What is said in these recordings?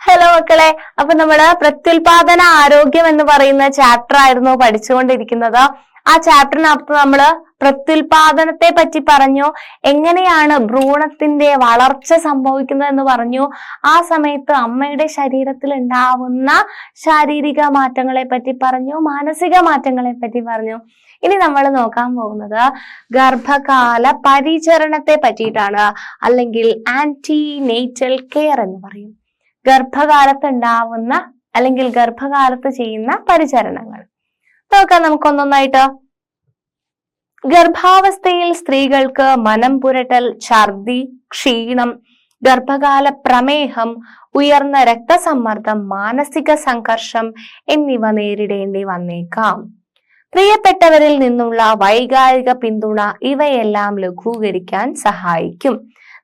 Hello മക്കളെ അപ്പൊ നമ്മൾ പ്രത്യുൽപാദന ആരോഗ്യം എന്ന് പറയുന്ന ചാപ്റ്റർ ആയിരുന്നു പഠിച്ചുകൊണ്ടിരിക്കുന്നത്. ആ ചാപ്റ്ററിനകത്ത് നമ്മൾ പ്രത്യുൽപാദനത്തെ പറ്റി പറഞ്ഞു എങ്ങനെയാണ് ഭ്രൂണത്തിന്റെ വളർച്ച സംഭവിക്കുന്നത് എന്ന് പറഞ്ഞു. ആ സമയത്ത് അമ്മയുടെ ശരീരത്തിൽ ഉണ്ടാവുന്ന ശാരീരിക മാറ്റങ്ങളെ പറ്റി പറഞ്ഞു മാനസിക മാറ്റങ്ങളെ പറ്റി പറഞ്ഞു. ഇനി നമ്മൾ നോക്കാൻ പോകുന്നത് ഗർഭകാല പരിചരണത്തെ പറ്റിയിട്ടാണ് അല്ലെങ്കിൽ ആന്റി നേറ്റൽ കെയർ എന്ന് പറയും. ഗർഭകാലത്ത് ഉണ്ടാവുന്ന അല്ലെങ്കിൽ ഗർഭകാലത്ത് ചെയ്യുന്ന പരിചരണങ്ങൾ. നോക്കാം നമുക്കൊന്നൊന്നായിട്ട്. ഗർഭാവസ്ഥയിൽ സ്ത്രീകൾക്ക് മനം പുരട്ടൽ ഛർദി ക്ഷീണം ഗർഭകാല പ്രമേഹം ഉയർന്ന രക്തസമ്മർദ്ദം മാനസിക സംഘർഷം എന്നിവ നേരിടേണ്ടി വന്നേക്കാം. പ്രിയപ്പെട്ടവരിൽ നിന്നുള്ള വൈകാരിക പിന്തുണ ഇവയെല്ലാം ലഘൂകരിക്കാൻ സഹായിക്കും.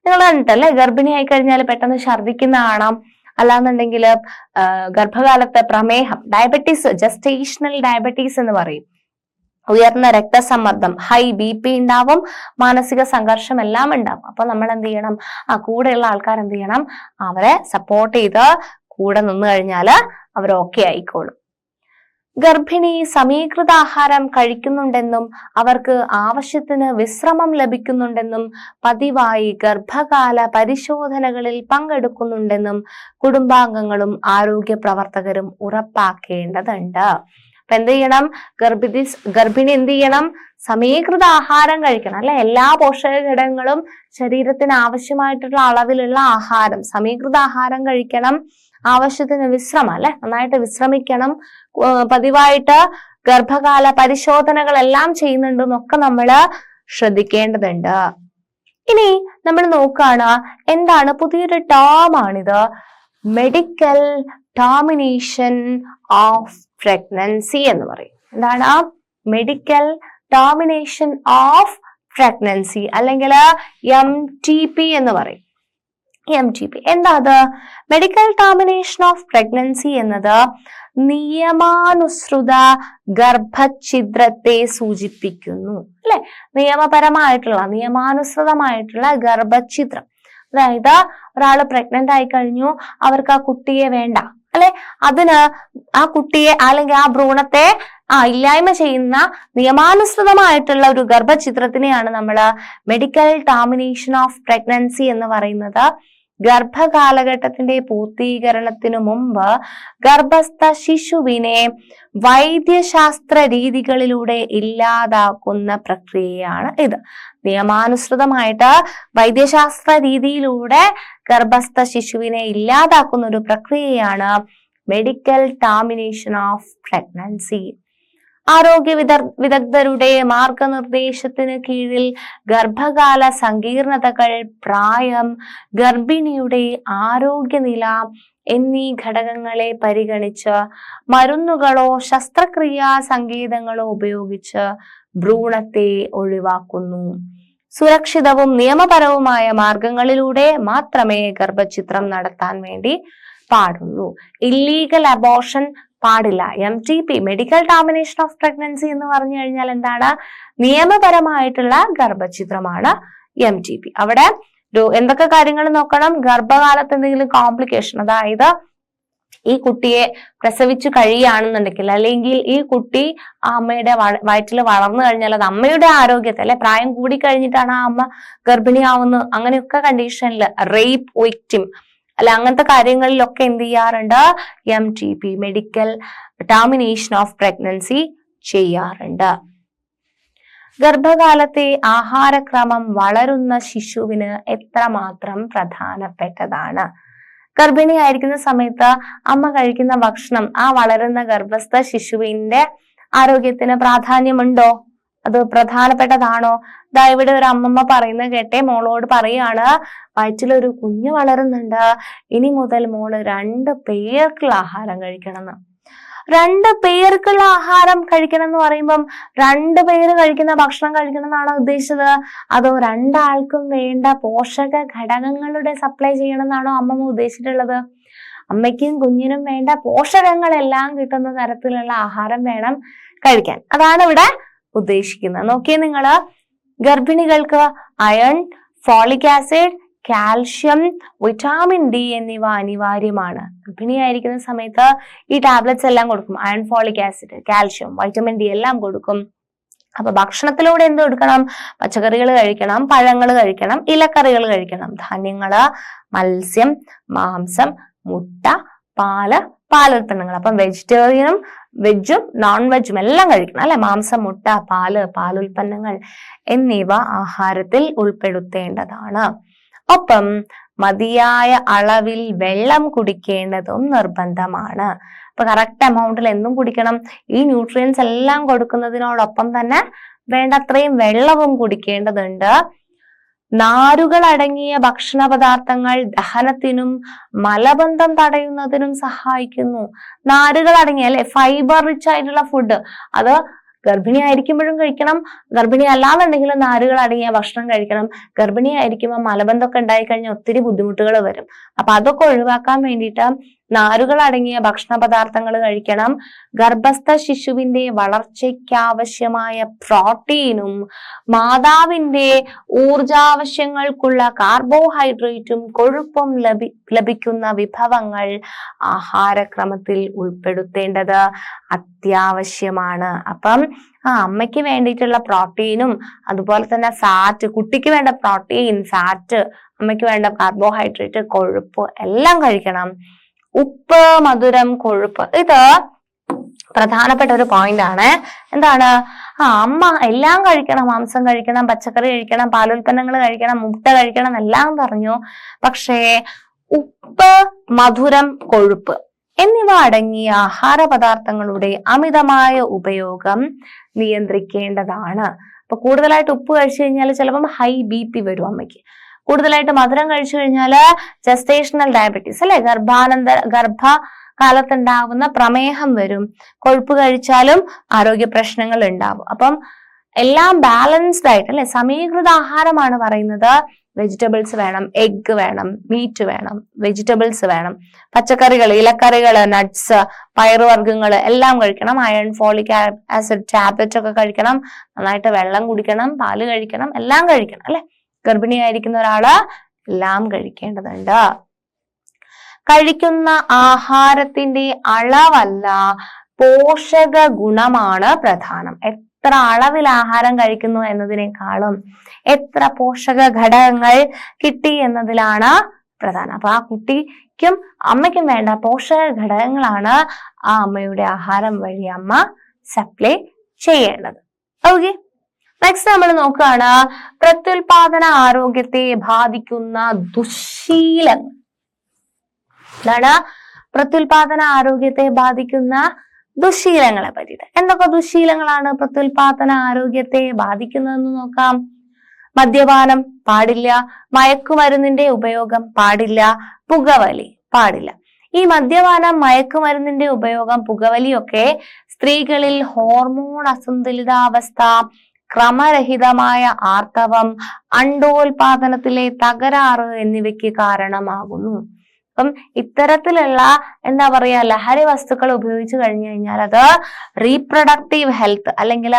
നിങ്ങൾ കണ്ടിട്ടല്ലേ ഗർഭിണിയായി കഴിഞ്ഞാൽ പെട്ടെന്ന് ഛർദിക്കുന്ന കാണാം. അല്ലാന്നുണ്ടെങ്കിൽ ഗർഭകാലത്തെ പ്രമേഹം ഡയബറ്റീസ് ജസ്റ്റേഷണൽ ഡയബറ്റീസ് എന്ന് പറയും. ഉയർന്ന രക്തസമ്മർദ്ദം ഹൈ ബി പി ഉണ്ടാവും മാനസിക സംഘർഷം എല്ലാം ഉണ്ടാവും. അപ്പൊ നമ്മൾ എന്ത് ചെയ്യണം? ആ കൂടെയുള്ള ആൾക്കാർ എന്ത് ചെയ്യണം? അവരെ സപ്പോർട്ട് ചെയ്ത് കൂടെ നിന്ന് കഴിഞ്ഞാൽ അവർ ഓക്കെ ആയിക്കോളും. ഗർഭിണി സമീകൃതാഹാരം കഴിക്കുന്നുണ്ടെന്നും അവർക്ക് ആവശ്യത്തിന് വിശ്രമം ലഭിക്കുന്നുണ്ടെന്നും പതിവായി ഗർഭകാല പരിശോധനകളിൽ പങ്കെടുക്കുന്നുണ്ടെന്നും കുടുംബാംഗങ്ങളും ആരോഗ്യ പ്രവർത്തകരും ഉറപ്പാക്കേണ്ടതുണ്ട്. അപ്പൊ എന്ത് ചെയ്യണം? ഗർഭിണി ഗർഭിണി എന്ത് ചെയ്യണം? സമീകൃത ആഹാരം കഴിക്കണം അല്ലെ? എല്ലാ പോഷക ഘടകങ്ങളും ശരീരത്തിന് ആവശ്യമായിട്ടുള്ള അളവിലുള്ള ആഹാരം സമീകൃത ആഹാരം കഴിക്കണം. ആവശ്യത്തിന് വിശ്രമം അല്ലെ? നന്നായിട്ട് വിശ്രമിക്കണം. പതിവായിട്ട് ഗർഭകാല പരിശോധനകൾ പരിശോധനകളെല്ലാം ചെയ്യുന്നുണ്ടെന്നൊക്കെ നമ്മൾ ശ്രദ്ധിക്കേണ്ടതുണ്ട്. ഇനി നമ്മൾ നോക്കുകയാണ് എന്താണ് പുതിയൊരു ടേം ആണിത് മെഡിക്കൽ ടാമിനേഷൻ ഓഫ് പ്രഗ്നൻസി എന്ന് പറയും. എന്താണ്? മെഡിക്കൽ ടാമിനേഷൻ ഓഫ് പ്രഗ്നൻസി അല്ലെങ്കിൽ എം ടി പി എന്ന് പറയും. എം ടി പി എന്താ അത് മെഡിക്കൽ ടെർമിനേഷൻ ഓഫ് പ്രഗ്നൻസി എന്നത് നിയമാനുസൃത ഗർഭഛിദ്രത്തെ സൂചിപ്പിക്കുന്നു. അല്ലെ? നിയമപരമായിട്ടുള്ള നിയമാനുസൃതമായിട്ടുള്ള ഗർഭഛിദ്രം. അതായത് ഒരാൾ പ്രഗ്നന്റ് ആയി കഴിഞ്ഞു അവർക്ക് ആ കുട്ടിയെ വേണ്ട. അല്ലെ? അതിന് ആ കുട്ടിയെ അല്ലെങ്കിൽ ആ ഭ്രൂണത്തെ ആ ഇല്ലായ്മ ചെയ്യുന്ന നിയമാനുസൃതമായിട്ടുള്ള ഒരു ഗർഭചിത്രത്തിനെയാണ് നമ്മൾ മെഡിക്കൽ ടാമിനേഷൻ ഓഫ് പ്രഗ്നൻസി എന്ന് പറയുന്നത്. ഗർഭകാലഘട്ടത്തിന്റെ പൂർത്തീകരണത്തിനു മുമ്പ് ഗർഭസ്ഥ ശിശുവിനെ വൈദ്യശാസ്ത്ര രീതികളിലൂടെ ഇല്ലാതാക്കുന്ന പ്രക്രിയയാണ് ഇത്. നിയമാനുസൃതമായിട്ട് വൈദ്യശാസ്ത്ര രീതിയിലൂടെ ഗർഭസ്ഥ ശിശുവിനെ ഇല്ലാതാക്കുന്ന ഒരു പ്രക്രിയയാണ് മെഡിക്കൽ ടാമിനേഷൻ ഓഫ് പ്രഗ്നൻസി ആരോഗ്യ വിദഗ്ധരുടെ മാർഗനിർദ്ദേശത്തിന് കീഴിൽ ഗർഭകാല സങ്കീർണതകൾ പ്രായം ഗർഭിണിയുടെ ആരോഗ്യനില എന്നീ ഘടകങ്ങളെ പരിഗണിച്ച് മരുന്നുകളോ ശസ്ത്രക്രിയാ സങ്കേതങ്ങളോ ഉപയോഗിച്ച് ഭ്രൂണത്തെ ഒഴിവാക്കുന്നു. സുരക്ഷിതവും നിയമപരവുമായ മാർഗങ്ങളിലൂടെ മാത്രമേ ഗർഭചിത്രം നടത്താൻ വേണ്ടി പാടുള്ളൂ. ഇല്ലീഗൽ അബോർഷൻ പാടില്ല. M T P medical termination of pregnancy എന്ന് പറഞ്ഞു കഴിഞ്ഞാൽ എന്താണ്? നിയമപരമായിട്ടുള്ള ഗർഭചിത്രമാണ് എം ടി പി അവിടെ എന്തൊക്കെ കാര്യങ്ങൾ നോക്കണം? ഗർഭകാലത്ത് എന്തെങ്കിലും കോംപ്ലിക്കേഷൻ അതായത് ഈ കുട്ടിയെ പ്രസവിച്ചു കഴിയുകയാണെന്നുണ്ടെങ്കിൽ അല്ലെങ്കിൽ ഈ കുട്ടി അമ്മയുടെ വയറ്റിൽ വളർന്നു കഴിഞ്ഞാൽ അത് അമ്മയുടെ ആരോഗ്യത്തെ അല്ലെ? പ്രായം കൂടി കഴിഞ്ഞിട്ടാണ് ആ അമ്മ ഗർഭിണിയാവുന്നത്. അങ്ങനെയൊക്കെ കണ്ടീഷനിൽ റേപ്പ് വിക്റ്റിം അല്ല അങ്ങനത്തെ കാര്യങ്ങളിലൊക്കെ എന്ത് ചെയ്യാറുണ്ട്? M T P medical termination of pregnancy ചെയ്യാറുണ്ട്. ഗർഭകാലത്തെ ആഹാരക്രമം വളരുന്ന ശിശുവിന് എത്രമാത്രം പ്രധാനപ്പെട്ടതാണ്? ഗർഭിണിയായിരിക്കുന്ന സമയത്ത് അമ്മ കഴിക്കുന്ന ഭക്ഷണം ആ വളരുന്ന ഗർഭസ്ഥ ശിശുവിന്റെ ആരോഗ്യത്തിന് പ്രാധാന്യമുണ്ടോ? അത് പ്രധാനപ്പെട്ടതാണോ? ദാ ഇവിടെ ഒരു അമ്മമ്മ പറയുന്ന കേട്ടെ മോളോട് പറയാണ് വയറ്റിലൊരു കുഞ്ഞ് വളരുന്നുണ്ട്. ഇനി മുതൽ മോൾ രണ്ട് പേർക്കുള്ള ആഹാരം കഴിക്കണം എന്ന് രണ്ട് പേർക്കുള്ള ആഹാരം കഴിക്കണം എന്ന് പറയുമ്പം രണ്ട് പേര് കഴിക്കുന്ന ഭക്ഷണം കഴിക്കണം എന്നാണോ ഉദ്ദേശിച്ചത്? അതോ രണ്ടാൾക്കും വേണ്ട പോഷക ഘടകങ്ങളുടെ സപ്ലൈ ചെയ്യണം എന്നാണോ അമ്മമ്മ ഉദ്ദേശിച്ചിട്ടുള്ളത്? അമ്മയ്ക്കും കുഞ്ഞിനും വേണ്ട പോഷകങ്ങളെല്ലാം കിട്ടുന്ന തരത്തിലുള്ള ആഹാരം വേണം കഴിക്കാൻ. അതാണ് ഇവിടെ ഉദ്ദേശിക്കുന്നത്. നോക്കിയേ നിങ്ങൾ ഗർഭിണികൾക്ക് iron folic acid calcium vitamin D എന്നിവ അനിവാര്യമാണ്. ഗർഭിണിയായിരിക്കുന്ന സമയത്ത് ഈ ടാബ്ലറ്റ്സ് എല്ലാം കൊടുക്കും. Iron folic acid calcium vitamin D എല്ലാം കൊടുക്കും. അപ്പൊ ഭക്ഷണത്തിലൂടെ എന്ത് കൊടുക്കണം? പച്ചക്കറികൾ കഴിക്കണം പഴങ്ങൾ കഴിക്കണം ഇലക്കറികൾ കഴിക്കണം. ധാന്യങ്ങൾ മത്സ്യം മാംസം മുട്ട പാൽ പാലുൽപ്പന്നങ്ങൾ അപ്പം വെജിറ്റേറിയനും വെജും നോൺ വെജും എല്ലാം കഴിക്കണം അല്ലെ? മാംസം മുട്ട പാൽ പാലുൽപ്പന്നങ്ങൾ എന്നിവ ആഹാരത്തിൽ ഉൾപ്പെടുത്തേണ്ടതാണ്. ഒപ്പം മതിയായ അളവിൽ വെള്ളം കുടിക്കേണ്ടതും നിർബന്ധമാണ്. അപ്പൊ കറക്റ്റ് എമൗണ്ടിൽ എന്തും കുടിക്കണം. ഈ ന്യൂട്രിയൻസ് എല്ലാം കൊടുക്കുന്നതിനോടൊപ്പം തന്നെ വേണ്ടത്രയും വെള്ളവും കുടിക്കേണ്ടതുണ്ട്. നാരുകൾ അടങ്ങിയ ഭക്ഷണ പദാർത്ഥങ്ങൾ ദഹനത്തിനും മലബന്ധം തടയുന്നതിനും സഹായിക്കുന്നു. നാരുകൾ അടങ്ങിയ അല്ലെ? ഫൈബർ റിച്ച് ആയിട്ടുള്ള ഫുഡ് അത് ഗർഭിണി ആയിരിക്കുമ്പോഴും കഴിക്കണം. ഗർഭിണി അല്ലാന്നുണ്ടെങ്കിലും നാരുകൾ അടങ്ങിയ ഭക്ഷണം കഴിക്കണം. ഗർഭിണി ആയിരിക്കുമ്പോൾ മലബന്ധമൊക്കെ ഉണ്ടായിക്കഴിഞ്ഞാൽ ഒത്തിരി ബുദ്ധിമുട്ടുകൾ വരും. അപ്പൊ അതൊക്കെ ഒഴിവാക്കാൻ വേണ്ടിയിട്ട് നാരുകൾ അടങ്ങിയ ഭക്ഷണ പദാർത്ഥങ്ങൾ കഴിക്കണം. ഗർഭസ്ഥ ശിശുവിന്റെ വളർച്ചയ്ക്കാവശ്യമായ പ്രോട്ടീനും മാതാവിന്റെ ഊർജാവശ്യങ്ങൾക്കുള്ള കാർബോഹൈഡ്രേറ്റും കൊഴുപ്പും ലഭി ലഭിക്കുന്ന വിഭവങ്ങൾ ആഹാരക്രമത്തിൽ ഉൾപ്പെടുത്തേണ്ടത് അത്യാവശ്യമാണ്. അപ്പം ആ അമ്മയ്ക്ക് വേണ്ടിയിട്ടുള്ള പ്രോട്ടീനും അതുപോലെ തന്നെ സാറ്റ് കുട്ടിക്ക് വേണ്ട പ്രോട്ടീൻ സാറ്റ് അമ്മയ്ക്ക് വേണ്ട കാർബോഹൈഡ്രേറ്റ് കൊഴുപ്പ് എല്ലാം കഴിക്കണം. ഉപ്പ് മധുരം കൊഴുപ്പ്. ഇത് പ്രധാനപ്പെട്ട ഒരു പോയിന്റ് ആണ്. എന്താണ്? ആ അമ്മ എല്ലാം കഴിക്കണം. മാംസം കഴിക്കണം പച്ചക്കറി കഴിക്കണം പാലുൽപ്പന്നങ്ങൾ കഴിക്കണം മുട്ട കഴിക്കണം എല്ലാം പറഞ്ഞു. പക്ഷേ ഉപ്പ് മധുരം കൊഴുപ്പ് എന്നിവ അടങ്ങിയ ആഹാര പദാർത്ഥങ്ങളുടെ അമിതമായ ഉപയോഗം നിയന്ത്രിക്കേണ്ടതാണ്. അപ്പൊ കൂടുതലായിട്ട് ഉപ്പ് കഴിച്ചു കഴിഞ്ഞാൽ ചിലപ്പം ഹൈ ബി പി വരും അമ്മയ്ക്ക്. കൂടുതലായിട്ട് മധുരം കഴിച്ചു കഴിഞ്ഞാൽ ജസ്റ്റേഷണൽ ഡയബറ്റീസ് അല്ലെ? ഗർഭാനന്തര ഗർഭ കാലത്തുണ്ടാവുന്ന പ്രമേഹം വരും. കൊഴുപ്പ് കഴിച്ചാലും ആരോഗ്യ പ്രശ്നങ്ങൾ ഉണ്ടാവും. അപ്പം എല്ലാം ബാലൻസ്ഡ് ആയിട്ട് അല്ലെ? സമീകൃത ആഹാരമാണ് പറയുന്നത്. വെജിറ്റബിൾസ് വേണം എഗ്ഗ് വേണം മീറ്റ് വേണം വെജിറ്റബിൾസ് വേണം. പച്ചക്കറികൾ ഇലക്കറികൾ നട്ട്സ് പയറുവർഗങ്ങൾ എല്ലാം കഴിക്കണം. അയൺ ഫോളിക് ആസിഡ് ടാബ്ലറ്റ് ഒക്കെ കഴിക്കണം. നന്നായിട്ട് വെള്ളം കുടിക്കണം പാൽ കഴിക്കണം എല്ലാം കഴിക്കണം അല്ലെ? ഗർഭിണിയായിരിക്കുന്ന ഒരാൾ എല്ലാം കഴിക്കേണ്ടതുണ്ട്. കഴിക്കുന്ന ആഹാരത്തിന്റെ അളവല്ല പോഷക ഗുണമാണ് പ്രധാനം. എത്ര അളവിൽ ആഹാരം കഴിക്കുന്നു എന്നതിനേക്കാളും എത്ര പോഷക ഘടകങ്ങൾ കിട്ടി എന്നതിലാണ് പ്രധാനം. അപ്പൊ ആ കുട്ടിക്കും അമ്മയ്ക്കും വേണ്ട പോഷക ഘടകങ്ങളാണ് ആ അമ്മയുടെ ആഹാരം വഴി അമ്മ സപ്ലൈ ചെയ്യേണ്ടത്. ഓക്കെ? നെക്സ്റ്റ് നമ്മൾ നോക്കുകയാണ് പ്രത്യുൽപാദന ആരോഗ്യത്തെ ബാധിക്കുന്ന ദുശീലങ്ങൾ എന്താണ്? പ്രത്യുൽപാദന ആരോഗ്യത്തെ ബാധിക്കുന്ന ദുശീലങ്ങളെ പറ്റിയിട്ട്. എന്തൊക്കെ ദുശീലങ്ങളാണ് പ്രത്യുൽപാദന ആരോഗ്യത്തെ ബാധിക്കുന്നതെന്ന് നോക്കാം. മദ്യപാനം പാടില്ല മയക്കുമരുന്നിന്റെ ഉപയോഗം പാടില്ല പുകവലി പാടില്ല. ഈ മദ്യപാനം മയക്കുമരുന്നിന്റെ ഉപയോഗം പുകവലിയൊക്കെ സ്ത്രീകളിൽ ഹോർമോൺ അസന്തുലിതാവസ്ഥ ക്രമരഹിതമായ ആർത്തവം അണ്ടോൽപാദനത്തിലെ തകരാറ് എന്നിവയ്ക്ക് കാരണമാകുന്നു. അപ്പം ഇത്തരത്തിലുള്ള എന്താ പറയാ ലഹരി വസ്തുക്കൾ ഉപയോഗിച്ചു കഴിഞ്ഞു കഴിഞ്ഞാൽ അത് റീപ്രൊഡക്റ്റീവ് ഹെൽത്ത് അല്ലെങ്കിൽ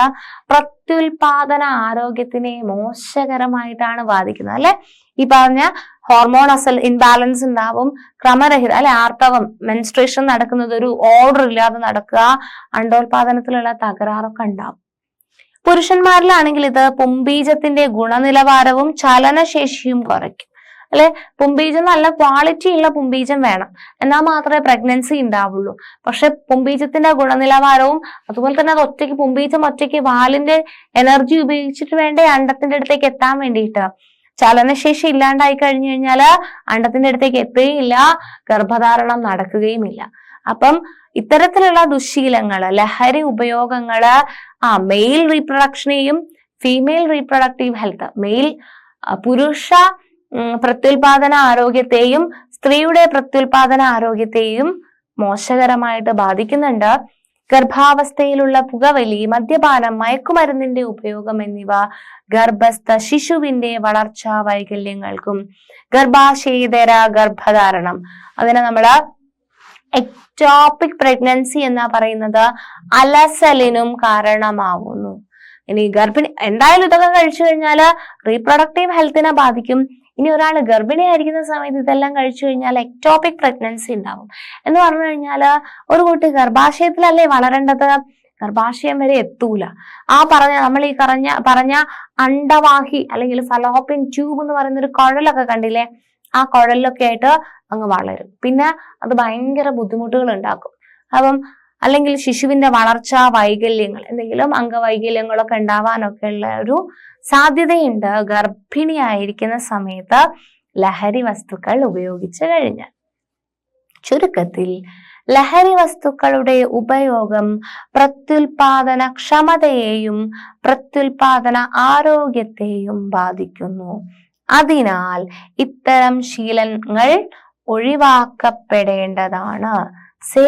പ്രത്യുൽപാദന ആരോഗ്യത്തിനെ മോശകരമായിട്ടാണ് ബാധിക്കുന്നത്. അല്ലെ? ഈ പറഞ്ഞ ഹോർമോൺ അസൽ ഇൻബാലൻസ് ഉണ്ടാവും. ക്രമരഹിത അല്ലെ ആർത്തവം മെൻസ്ട്രേഷൻ നടക്കുന്നത് ഒരു ഓർഡർ ഇല്ലാതെ നടക്കുക അണ്ടോൽപാദനത്തിലുള്ള തകരാറൊക്കെ ഉണ്ടാവും. പുരുഷന്മാരിലാണെങ്കിൽ ഇത് പുംബീജത്തിന്റെ ഗുണനിലവാരവും ചലനശേഷിയും കുറയ്ക്കും. അല്ലെ? പുംബീജം നല്ല ക്വാളിറ്റി ഉള്ള പുംബീജം വേണം. എന്നാൽ മാത്രമേ പ്രഗ്നൻസി ഉണ്ടാവുള്ളൂ പക്ഷെ പുംബീജത്തിന്റെ ഗുണനിലവാരവും അതുപോലെ തന്നെ അത് ഒറ്റയ്ക്ക് പുംബീജം ഒറ്റയ്ക്ക് വാലിന്റെ എനർജി ഉപയോഗിച്ചിട്ട് വേണ്ടേ അണ്ടത്തിന്റെ അടുത്തേക്ക് എത്താൻ വേണ്ടിയിട്ട്. ചലനശേഷി ഇല്ലാണ്ടായി കഴിഞ്ഞു കഴിഞ്ഞാൽ അണ്ടത്തിന്റെ അടുത്തേക്ക് എത്തുകയില്ല ഗർഭധാരണം നടക്കുകയുമില്ല അപ്പം ഇത്തരത്തിലുള്ള ദുശീലങ്ങൾ ലഹരി ഉപയോഗങ്ങൾ ആ മെയിൽ റീപ്രൊഡക്ഷനെയും ഫീമെയിൽ റീപ്രൊഡക്റ്റീവ് ഹെൽത്ത് മെയിൽ പുരുഷ പ്രത്യുൽപാദന ആരോഗ്യത്തെയും സ്ത്രീയുടെ പ്രത്യുൽപാദന ആരോഗ്യത്തെയും മോശകരമായിട്ട് ബാധിക്കുന്നുണ്ട്. ഗർഭാവസ്ഥയിലുള്ള പുകവലി മദ്യപാനം മയക്കുമരുന്നിന്റെ ഉപയോഗം എന്നിവ ഗർഭസ്ഥ ശിശുവിന്റെ വളർച്ചാ വൈകല്യങ്ങൾക്കും ഗർഭാശയേതര ഗർഭധാരണം. അതിനെ നമ്മൾ എക്ടോപിക് പ്രഗ്നൻസി എന്ന് പറയുന്നത് അലസലിനും കാരണമാവുന്നു. ഇനി ഗർഭിണി എന്തായാലും ഇതൊക്കെ കഴിച്ചു കഴിഞ്ഞാൽ റീപ്രൊഡക്റ്റീവ് ഹെൽത്തിനെ ബാധിക്കും. ഇനി ഒരാൾ ഗർഭിണി ആയിരിക്കുന്ന സമയത്ത് ഇതെല്ലാം കഴിച്ചു കഴിഞ്ഞാൽ എക്ടോപിക് പ്രഗ്നൻസി ഉണ്ടാവും. എന്ന് പറഞ്ഞു കഴിഞ്ഞാൽ ഒരു കുട്ടി ഗർഭാശയത്തിലല്ലേ വളരേണ്ടത്? ഗർഭാശയം വരെ എത്തൂല. ആ പറഞ്ഞ നമ്മൾ ഈ പറഞ്ഞ പറഞ്ഞ അണ്ടവാഹി അല്ലെങ്കിൽ ഫലോപ്പിൻ ട്യൂബ് എന്ന് പറയുന്ന ഒരു കുഴലൊക്കെ കണ്ടില്ലേ? ആ കുഴലിലൊക്കെ ആയിട്ട് അങ്ങ് വളരും. പിന്നെ അത് ഭയങ്കര ബുദ്ധിമുട്ടുകൾ ഉണ്ടാക്കും. അപ്പം അല്ലെങ്കിൽ ശിശുവിന്റെ വളർച്ചാ വൈകല്യങ്ങൾ എന്തെങ്കിലും അംഗവൈകല്യങ്ങളൊക്കെ ഉണ്ടാവാനൊക്കെ ഉള്ള ഒരു സാധ്യതയുണ്ട്. ഗർഭിണിയായിരിക്കുന്ന സമയത്ത് ലഹരി വസ്തുക്കൾ ഉപയോഗിച്ചു കഴിഞ്ഞാൽ. ചുരുക്കത്തിൽ ലഹരി വസ്തുക്കളുടെ ഉപയോഗം പ്രത്യുൽപാദന ക്ഷമതയെയും പ്രത്യുൽപാദന ആരോഗ്യത്തെയും ബാധിക്കുന്നു. അതിനാൽ ഇത്തരം ശീലങ്ങൾ ഒഴിവാക്കപ്പെടേണ്ടതാണ്. സേ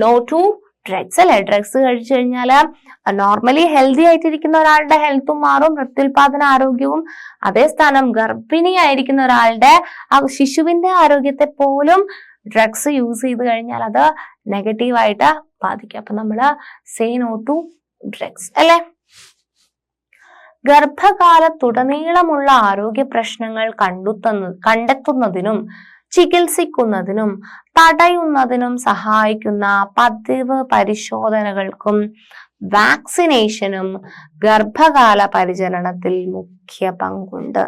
നോ ടു ഡ്രഗ്സ് അല്ലെ? ഡ്രഗ്സ് കഴിച്ചു കഴിഞ്ഞാൽ നോർമലി ഹെൽത്തി ആയിട്ടിരിക്കുന്ന ഒരാളുടെ ഹെൽത്തും മാറും പ്രത്യുൽപാദന ആരോഗ്യവും. അതേ സ്ഥാനം ഗർഭിണിയായിരിക്കുന്ന ഒരാളുടെ ശിശുവിന്റെ ആരോഗ്യത്തെ പോലും ഡ്രഗ്സ് യൂസ് ചെയ്ത് കഴിഞ്ഞാൽ അത് നെഗറ്റീവായിട്ട് ബാധിക്കും. അപ്പൊ നമ്മൾ സേ നോ ടു ഡ്രഗ്സ് അല്ലെ? ഗർഭകാലത്തുടനീളമുള്ള ആരോഗ്യ പ്രശ്നങ്ങൾ കണ്ടെത്തുന്ന കണ്ടെത്തുന്നതിനും ചികിത്സിക്കുന്നതിനും തടയുന്നതിനും സഹായിക്കുന്ന പതിവ് പരിശോധനകൾക്കും വാക്സിനേഷനും ഗർഭകാല പരിചരണത്തിൽ മുഖ്യ പങ്കുണ്ട്.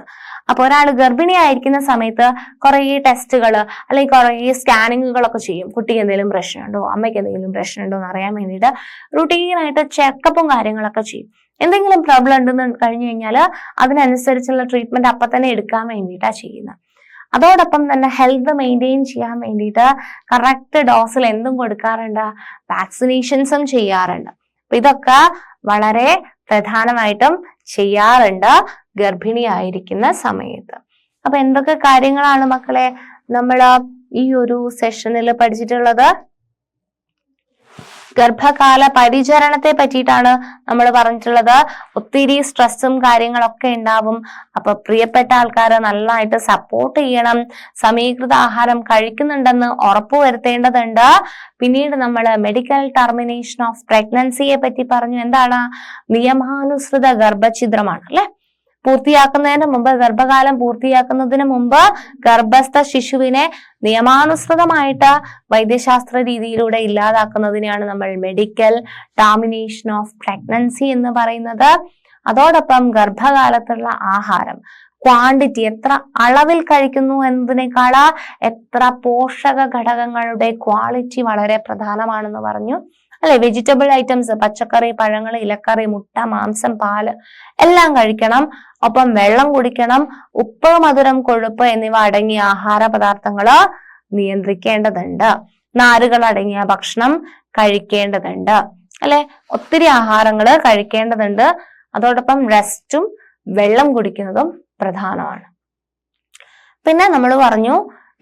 അപ്പോൾ ഒരാൾ ഗർഭിണിയായിരിക്കുന്ന സമയത്ത് കുറേ ടെസ്റ്റുകൾ അല്ലെങ്കിൽ കുറേ സ്കാനിങ്ങുകളൊക്കെ ചെയ്യും. കുട്ടിക്ക് എന്തെങ്കിലും പ്രശ്നമുണ്ടോ? അമ്മയ്ക്ക് എന്തെങ്കിലും പ്രശ്നമുണ്ടോ എന്ന് അറിയാൻ വേണ്ടിയിട്ട് റുട്ടീനായിട്ട് ചെക്കപ്പും കാര്യങ്ങളൊക്കെ ചെയ്യും. എന്തെങ്കിലും പ്രോബ്ലം ഉണ്ടെന്ന് കഴിഞ്ഞു കഴിഞ്ഞാൽ അതിനനുസരിച്ചുള്ള ട്രീറ്റ്മെന്റ് അപ്പൊ തന്നെ എടുക്കാൻ വേണ്ടിയിട്ടാണ് ചെയ്യുന്നത്. അതോടൊപ്പം തന്നെ ഹെൽത്ത് മെയിന്റെയിൻ ചെയ്യാൻ വേണ്ടിയിട്ട് കറക്റ്റ് ഡോസിൽ എന്തും കൊടുക്കാറുണ്ട്. വാക്സിനേഷൻസും ചെയ്യാറുണ്ട്. അപ്പൊ ഇതൊക്കെ വളരെ പ്രധാനമായിട്ടും ചെയ്യാറുണ്ട് ഗർഭിണിയായിരിക്കുന്ന സമയത്ത്. അപ്പൊ എന്തൊക്കെ കാര്യങ്ങളാണ് മക്കളെ നമ്മൾ ഈ ഒരു സെഷനിൽ പഠിച്ചിട്ടുള്ളത്? ഗർഭകാല പരിചരണത്തെ പറ്റിയിട്ടാണ് നമ്മൾ പറഞ്ഞിട്ടുള്ളത്. ഒത്തിരി സ്ട്രെസ്സും കാര്യങ്ങളൊക്കെ ഉണ്ടാവും. അപ്പൊ പ്രിയപ്പെട്ട ആൾക്കാരെ നന്നായിട്ട് സപ്പോർട്ട് ചെയ്യണം. സമീകൃത ആഹാരം കഴിക്കുന്നുണ്ടെന്ന് ഉറപ്പുവരുത്തേണ്ടതുണ്ട് പിന്നീട് നമ്മൾ മെഡിക്കൽ ടെർമിനേഷൻ ഓഫ് പ്രഗ്നൻസിയെ പറ്റി പറഞ്ഞു. എന്താണ്? നിയമാനുസൃത ഗർഭഛിദ്രമാണ് അല്ലെ പൂർത്തിയാക്കുന്നതിന് മുമ്പ് ഗർഭകാലം പൂർത്തിയാക്കുന്നതിന് മുമ്പ് ഗർഭസ്ഥ ശിശുവിനെ നിയമാനുസൃതമായിട്ട് വൈദ്യശാസ്ത്ര രീതിയിലൂടെ ഇല്ലാതാക്കുന്നതിനെയാണ് നമ്മൾ മെഡിക്കൽ ടാമിനേഷൻ ഓഫ് പ്രഗ്നൻസി എന്ന് പറയുന്നത്. അതോടൊപ്പം ഗർഭകാലത്തുള്ള ആഹാരം ക്വാണ്ടിറ്റി എത്ര അളവിൽ കഴിക്കുന്നു എന്നതിനേക്കാൾ എത്ര പോഷക ഘടകങ്ങളുടെ ക്വാളിറ്റി വളരെ പ്രധാനമാണെന്ന് പറഞ്ഞു. അല്ലെ? വെജിറ്റബിൾ ഐറ്റംസ് പച്ചക്കറി പഴങ്ങൾ ഇലക്കറി മുട്ട മാംസം പാൽ എല്ലാം കഴിക്കണം. ഒപ്പം വെള്ളം കുടിക്കണം. ഉപ്പ് മധുരം കൊഴുപ്പ് എന്നിവ അടങ്ങിയ ആഹാര പദാർത്ഥങ്ങൾ നിയന്ത്രിക്കേണ്ടതുണ്ട്. നാരുകൾ അടങ്ങിയ ഭക്ഷണം കഴിക്കേണ്ടതുണ്ട്. അല്ലെ? ഒത്തിരി ആഹാരങ്ങൾ കഴിക്കേണ്ടതുണ്ട്. അതോടൊപ്പം റെസ്റ്റും വെള്ളം കുടിക്കുന്നതും പ്രധാനമാണ്. പിന്നെ നമ്മൾ പറഞ്ഞു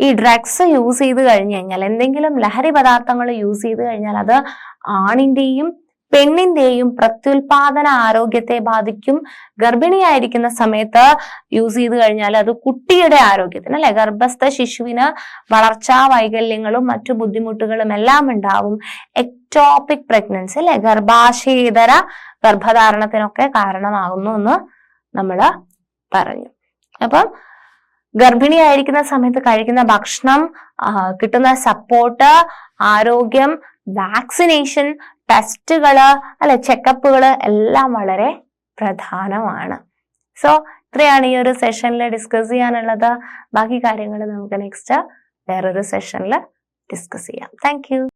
ഈ ഡ്രഗ്സ് യൂസ് ചെയ്ത് കഴിഞ്ഞു കഴിഞ്ഞാൽ എന്തെങ്കിലും ലഹരി പദാർത്ഥങ്ങൾ യൂസ് ചെയ്ത് കഴിഞ്ഞാൽ അത് ആണിന്റെയും പെണ്ണിന്റെയും പ്രത്യുൽപാദന ആരോഗ്യത്തെ ബാധിക്കും. ഗർഭിണിയായിരിക്കുന്ന സമയത്ത് യൂസ് ചെയ്ത് കഴിഞ്ഞാൽ അത് കുട്ടിയുടെ ആരോഗ്യത്തിന് അല്ലെ? ഗർഭസ്ഥ ശിശുവിന് വളർച്ചാ വൈകല്യങ്ങളും മറ്റു ബുദ്ധിമുട്ടുകളും എല്ലാം ഉണ്ടാവും. എക്ടോപിക് പ്രഗ്നൻസി അല്ലെ? ഗർഭാശയേതര ഗർഭധാരണത്തിനൊക്കെ കാരണമാകുന്നു എന്ന് നമ്മൾ പറഞ്ഞു. അപ്പം ഗർഭിണിയായിരിക്കുന്ന സമയത്ത് കഴിക്കുന്ന ഭക്ഷണം കിട്ടുന്ന സപ്പോർട്ട് ആരോഗ്യം വാക്സിനേഷൻ ടെസ്റ്റുകൾ അല്ലെ ചെക്കപ്പുകൾ എല്ലാം വളരെ പ്രധാനമാണ്. സോ ഇത്രയാണ് ഈ ഒരു സെഷനിൽ ഡിസ്കസ് ചെയ്യാനുള്ളത്. ബാക്കി കാര്യങ്ങൾ നമുക്ക് നെക്സ്റ്റ് വേറൊരു സെഷനിൽ ഡിസ്കസ് ചെയ്യാം. താങ്ക്